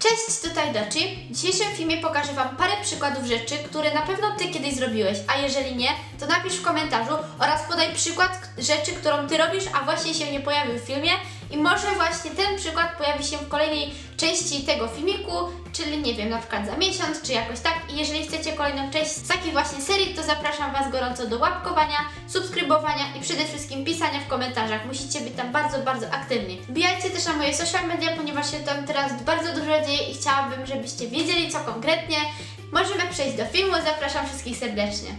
Cześć, tutaj Doci. W dzisiejszym filmie pokażę Wam parę przykładów rzeczy, które na pewno Ty kiedyś zrobiłeś, a jeżeli nie, to napisz w komentarzu oraz podaj przykład rzeczy, którą Ty robisz, a właśnie się nie pojawił w filmie i może właśnie ten przykład pojawi się w kolejnej części tego filmiku, czyli nie wiem, na przykład za miesiąc, czy jakoś tak. I jeżeli chcecie kolejną część z takiej właśnie serii, to zapraszam Was gorąco do łapkowania, subskrybowania i przede wszystkim pisania w komentarzach. Musicie być tam bardzo, bardzo aktywni. Wbijajcie też na moje social media, ponieważ się tam teraz bardzo dużo dzieje i chciałabym, żebyście wiedzieli co konkretnie. Możemy przejść do filmu, zapraszam wszystkich serdecznie.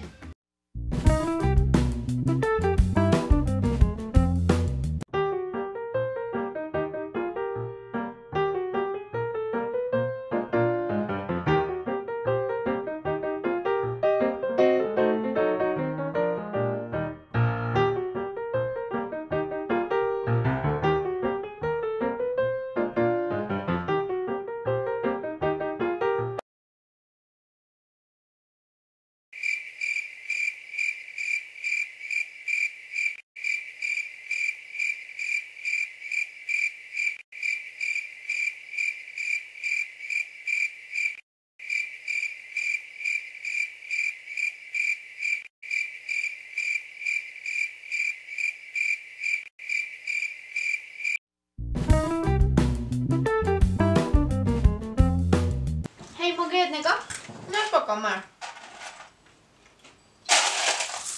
No.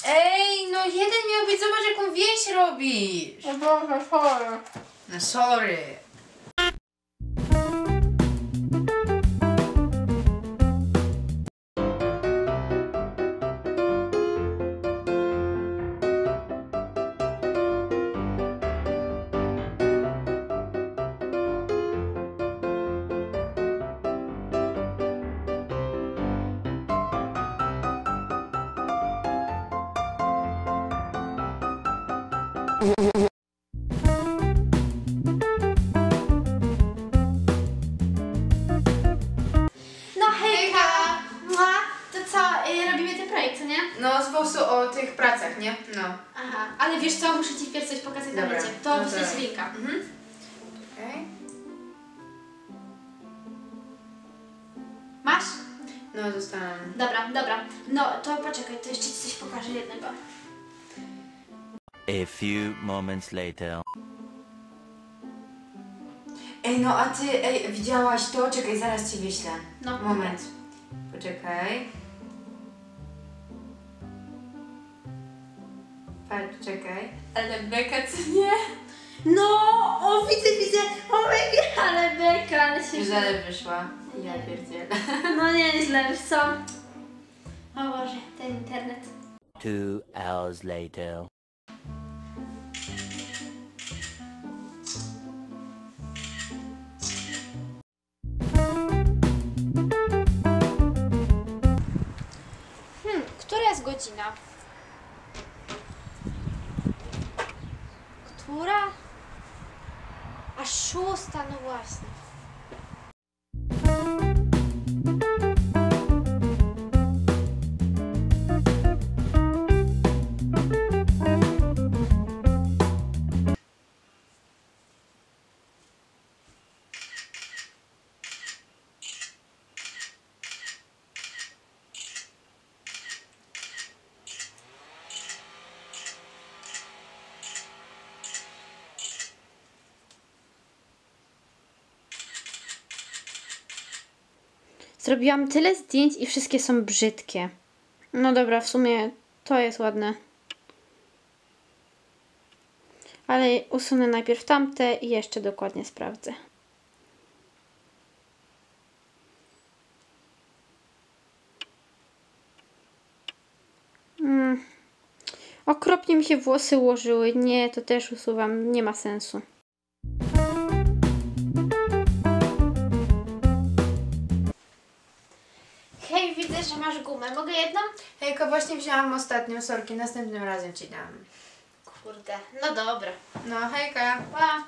Ej, no jeden miał być, zobacz jaką wieś robisz. O Boże, sorry. No sorry. Projekt, co nie? No z prostu o tych pracach, nie? No. Aha, ale wiesz co, muszę Ci wpierw coś pokazać na Dobra, lecie. To no to- jest linka. Mhm. Okej. Masz? No zostałam. Dobra, dobra. No to poczekaj, to jeszcze Ci coś pokażę jednego. A few moments later. Ej, no a ty, ej, widziałaś to? Czekaj, zaraz ci wyślę. No. Moment. Poczekaj. Patrz, czekaj. Ale beka, co nie? No, o widzę, widzę, o mega, ale beka, ale się... Już ale wyszła. Ja pierdzielę. No nieźle, wiesz co? O Boże, ten internet. Two hours later. Hmm, która jest godzina? Która? A szósta, no Zrobiłam tyle zdjęć i wszystkie są brzydkie. No dobra, w sumie to jest ładne. Ale usunę najpierw tamte i jeszcze dokładnie sprawdzę. Mm. Okropnie mi się włosy ułożyły. Nie, to też usuwam. Nie ma sensu. Widzę, że masz gumę. Mogę jedną? Hejko, właśnie wzięłam ostatnią sorki, następnym razem ci dam. Kurde, no dobra. No, hejka. Pa.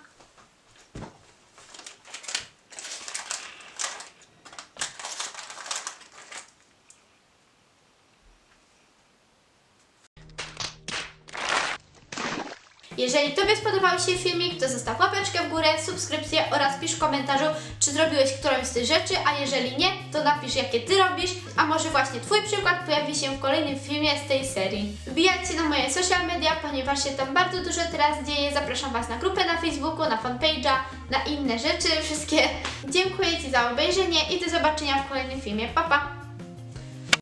Jeżeli Tobie spodobał się filmik, to zostaw łapeczkę w górę, subskrypcję oraz pisz w komentarzu, czy zrobiłeś którąś z tych rzeczy, a jeżeli nie, to napisz jakie Ty robisz, a może właśnie Twój przykład pojawi się w kolejnym filmie z tej serii. Wbijajcie na moje social media, ponieważ się tam bardzo dużo teraz dzieje. Zapraszam Was na grupę na Facebooku, na fanpage'a, na inne rzeczy wszystkie. Dziękuję Ci za obejrzenie i do zobaczenia w kolejnym filmie. Pa, pa!